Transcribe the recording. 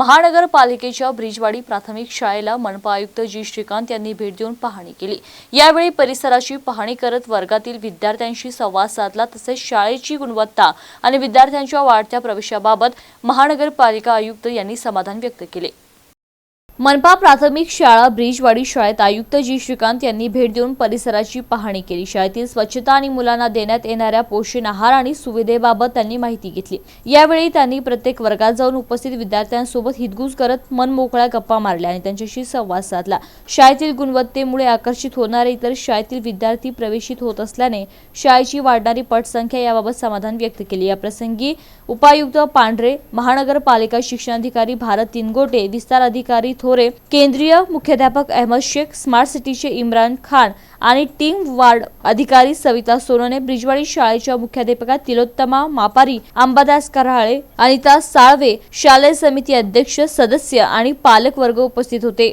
महानगरपालिकेच्या ब्रिजवाडी प्राथमिक शाळेला मनपा आयुक्त जी. श्रीकांत यांनी भेट देऊन पाहणी केली. यावेळी परिसराची पाहणी करत वर्गातील विद्यार्थ्यांशी संवाद साधला तसेच शाळेची गुणवत्ता आणि विद्यार्थ्यांच्या वाढत्या प्रवेशाबाबत महानगरपालिका आयुक्त यांनी समाधान व्यक्त केले. मनपा प्राथमिक शाळा ब्रिजवाडी शाळेत आयुक्त जी श्रीकांत यांनी भेट देऊन परिसराची पाहणी केली. शाळेतील स्वच्छता आणि मुलांना देण्यात येणाऱ्या पोषण आहार आणि सुविधेबाबत त्यांनी माहिती घेतली. यावेळी त्यांनी प्रत्येक वर्गात जाऊन उपस्थित विद्यार्थ्यांसोबत हितगुज करत मन मोकळ्या गप्पा मारल्या आणि त्यांच्याशी संवाद साधला. शाळेतील गुणवत्तेमुळे आकर्षित होणारे इतर शाळेतील विद्यार्थी प्रवेशित होत असल्याने शाळेची वाढणारी पटसंख्या याबाबत समाधान व्यक्त केले. या प्रसंगी उपायुक्त पांढरे महानगरपालिका शिक्षणाधिकारी भारत तिनगोटे विस्तार अधिकारी थोरे केंद्रीय मुख्याध्यापक अहमद शेख स्मार्ट सिटीचे इम्रान खान आणि टीम वार्ड अधिकारी सविता सोनोने ब्रिजवाडी शाळेच्या मुख्याध्यापिका तिलोत्तमा मापारी अंबादास कराळे अनिता साळवे शालेय समिती अध्यक्ष सदस्य आणि पालक वर्ग उपस्थित होते.